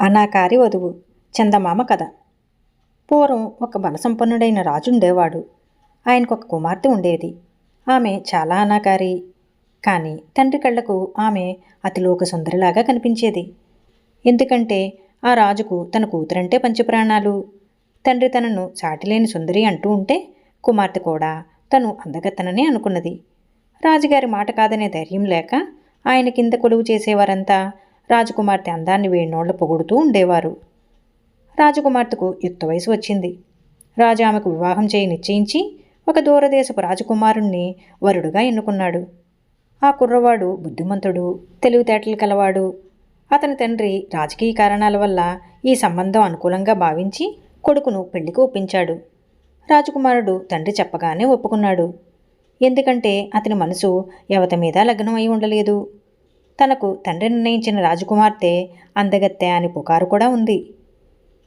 అనాకారి వధువు చందమామ కథ. పూర్వం ఒక బలసంపన్నుడైన రాజు ఉండేవాడు. ఆయనకు ఒక కుమార్తె ఉండేది. ఆమె చాలా అనాకారి. కానీ తండ్రి కళ్ళకు ఆమె అతిలోక సుందరిలాగా కనిపించేది. ఎందుకంటే ఆ రాజుకు తన కూతురంటే పంచప్రాణాలు. తండ్రి తనను చాటిలేని సుందరి అంటూ ఉంటే కుమార్తె కూడా తను అందగత్తననే అనుకున్నది. రాజుగారి మాట కాదనే ధైర్యం లేక ఆయన కింద కొలువు చేసేవారంతా రాజకుమార్తె అందాన్ని వేణోళ్ళ పొగుడుతూ ఉండేవారు. రాజకుమార్తెకు యుక్త వయసు వచ్చింది. రాజు ఆమెకు వివాహం చేయి నిశ్చయించి ఒక దూరదేశపు రాజకుమారుణ్ణి వరుడుగా ఎన్నుకున్నాడు. ఆ కుర్రవాడు బుద్ధిమంతుడు తెలివితేటలు కలవాడు. అతని తండ్రి రాజకీయ కారణాల వల్ల ఈ సంబంధం అనుకూలంగా భావించి కొడుకును పెళ్ళికి ఒప్పించాడు. రాజకుమారుడు తండ్రి చెప్పగానే ఒప్పుకున్నాడు. ఎందుకంటే అతని మనసు యవత మీద లగ్నమై ఉండలేదు. తనకు తండ్రి నిర్ణయించిన రాజకుమార్తె అందగత్తె అని పుకారు కూడా ఉంది.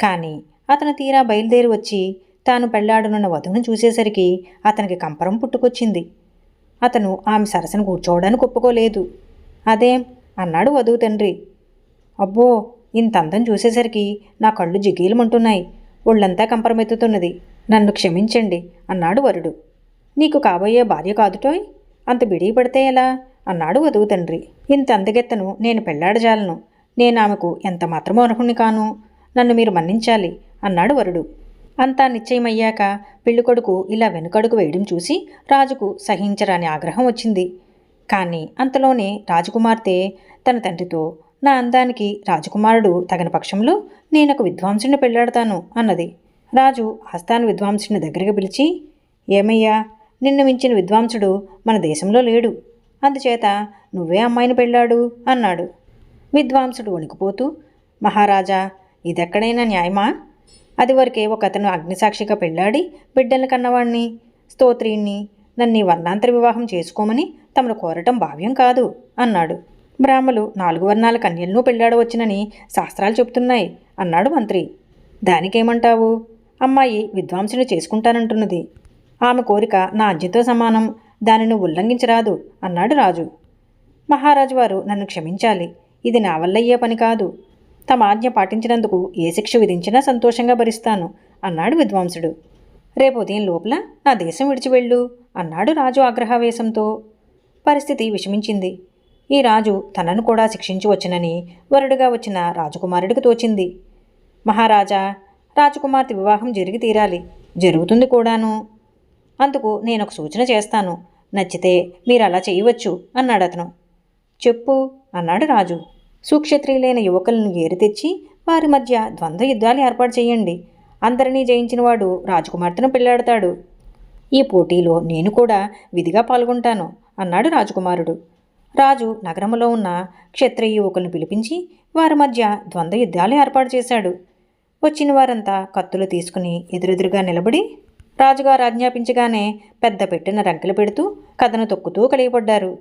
కానీ అతను తీరా బయలుదేరి వచ్చి తాను పెళ్ళాడనున్న వధువును చూసేసరికి అతనికి కంపరం పుట్టుకొచ్చింది. అతను ఆమె సరసను కూర్చోవడానికి ఒప్పుకోలేదు. అదేం అన్నాడు వధువు తండ్రి. అబ్బో ఇంత అందం చూసేసరికి నా కళ్ళు జిగీలమంటున్నాయి. ఒళ్ళంతా కంపరమెత్తుతున్నది. నన్ను క్షమించండి అన్నాడు వరుడు. నీకు కాబోయే భార్య కాదుటోయ్? అంత బిడి పడితే ఎలా? అన్నాడు వధువు తండ్రి. ఇంత అందగెత్తను నేను పెళ్ళాడజాలను నేను ఆమెకు ఎంత మాత్రమో అర్హుణ్ణి కాను. నన్ను మీరు మన్నించాలి అన్నాడు వరుడు. అంతా నిశ్చయమయ్యాక పెళ్ళికొడుకు ఇలా వెనుకడుగు వేయడం చూసి రాజుకు సహించరాని ఆగ్రహం వచ్చింది. కానీ అంతలోనే రాజకుమార్తె తన తండ్రితో నా అందానికి రాజకుమారుడు తగిన పక్షంలో నేను ఒక విద్వాంసుని పెళ్ళాడతాను అన్నది. రాజు ఆస్థాన విద్వాంసుని దగ్గరికి పిలిచి ఏమయ్యా నిన్ను మించిన విద్వాంసుడు మన దేశంలో లేడు. అందుచేత నువ్వే అమ్మాయిని పెళ్ళాడు అన్నాడు. విద్వాంసుడు వణికిపోతూ మహారాజా ఇదెక్కడైనా న్యాయమా? అది వరకే ఒక అతను అగ్నిసాక్షిగా పెళ్ళాడి బిడ్డల్ని కన్నవాణ్ణి స్తోత్రీణ్ణి నన్ను వర్ణాంతర వివాహం చేసుకోమని తమను కోరటం భావ్యం కాదు అన్నాడు. బ్రాహ్మలు నాలుగు వర్ణాల కన్యలను పెళ్ళాడవచ్చునని శాస్త్రాలు చెబుతున్నాయి అన్నాడు మంత్రి. దానికేమంటావు? అమ్మాయి విద్వాంసుని చేసుకుంటానంటున్నది. ఆమె కోరిక నా అజ్ఞతో సమానం. దానిని ఉల్లంఘించరాదు అన్నాడు రాజు. మహారాజు వారు నన్ను క్షమించాలి. ఇది నా వల్ల అయ్యే పని కాదు. తమ ఆజ్ఞ పాటించినందుకు ఏ శిక్ష విధించినా సంతోషంగా భరిస్తాను అన్నాడు విద్వాంసుడు. రేపు ఉదయం లోపల నా దేశం విడిచివెళ్ళు అన్నాడు రాజు ఆగ్రహావేశంతో. పరిస్థితి విషమించింది. ఈ రాజు తనను కూడా శిక్షించి వచ్చనని వరుడుగా వచ్చిన రాజకుమారుడికి తోచింది. మహారాజా రాజకుమార్తె వివాహం జరిగి తీరాలి. జరుగుతుంది కూడాను. అందుకు నేను ఒక సూచన చేస్తాను. నచ్చితే మీరు అలా చేయవచ్చు అన్నాడు అతను. చెప్పు అన్నాడు రాజు. సుక్షత్రియులైన యువకులను ఏరి తెచ్చి వారి మధ్య ద్వంద్వ యుద్ధాలు ఏర్పాటు చేయండి. అందరినీ జయించినవాడు రాజకుమార్తెను పెళ్ళాడతాడు ఈ పోటీలో నేను కూడా విధిగా పాల్గొంటాను అన్నాడు రాజకుమారుడు. రాజు నగరంలో ఉన్న క్షత్రియ యువకులను పిలిపించి వారి మధ్య ద్వంద్వ యుద్ధాలు ఏర్పాటు చేశాడు. వచ్చిన వారంతా కత్తులు తీసుకుని ఎదురెదురుగా నిలబడి రాజుగారు ఆజ్ఞాపించగానే పెద్ద పెట్టిన రంకెలు పెడుతూ కథను తొక్కుతూ కలిగిపడ్డారు.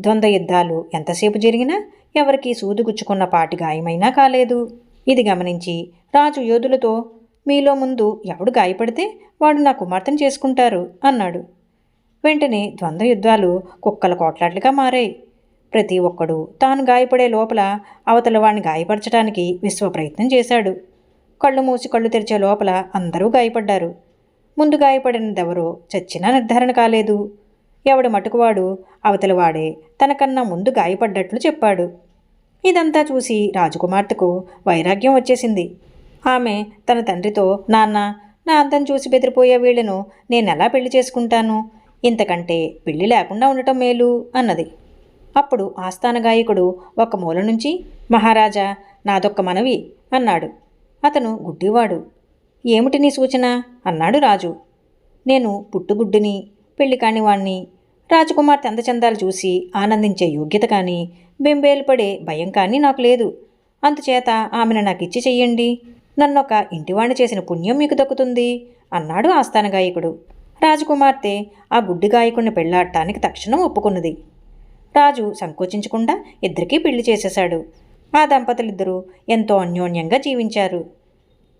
ద్వంద్వ యుద్ధాలు ఎంతసేపు జరిగినా ఎవరికీ సూదుగుచ్చుకున్న పాటి గాయమైనా కాలేదు. ఇది గమనించి రాజు యోధులతో మీలో ముందు ఎవడు గాయపడితే వాడు నా కుమార్తెను చేసుకుంటారు అన్నాడు. వెంటనే ద్వంద్వ యుద్ధాలు కుక్కల కోట్లాట్లుగా మారాయి. ప్రతి ఒక్కడు తాను గాయపడే లోపల అవతల వాణ్ణి గాయపరచడానికి విశ్వ ప్రయత్నం చేశాడు. కళ్ళు మూసి కళ్ళు తెరిచే లోపల అందరూ గాయపడ్డారు. ముందు గాయపడినదెవరో చచ్చినా నిర్ధారణ కాలేదు. ఎవడి మటుకువాడు అవతలి వాడే తనకన్నా ముందు గాయపడ్డట్లు చెప్పాడు. ఇదంతా చూసి రాజకుమార్తెకు వైరాగ్యం వచ్చేసింది. ఆమె తన తండ్రితో నాన్న నా అందం చూసి బెదిరిపోయే వీళ్ళను నేనెలా పెళ్ళి చేసుకుంటాను? ఇంతకంటే పెళ్ళి లేకుండా ఉండటం మేలు అన్నది. అప్పుడు ఆస్థాన గాయకుడు ఒక మూల నుంచి మహారాజా నాదొక్క మనవి అన్నాడు. అతను గుడ్డివాడు. ఏమిటి నీ సూచన? అన్నాడు రాజు. నేను పుట్టుగుడ్డిని పెళ్ళి కానివాణ్ణి రాజకుమార్తె అందచందాలు చూసి ఆనందించే యోగ్యత కానీ బెంబేలు పడే భయం కానీ నాకు లేదు. అందుచేత ఆమెను నాకు ఇచ్చి చెయ్యండి. నన్నొక ఇంటివాణ్ణి చేసిన పుణ్యం మీకు దక్కుతుంది అన్నాడు ఆస్థాన గాయకుడు. రాజకుమార్తె ఆ గుడ్డి గాయకుడిని పెళ్ళాడటానికి తక్షణం ఒప్పుకున్నది. రాజు సంకోచించకుండా ఇద్దరికీ పెళ్ళి చేసేశాడు. ఆ దంపతులిద్దరూ ఎంతో అన్యోన్యంగా జీవించారు.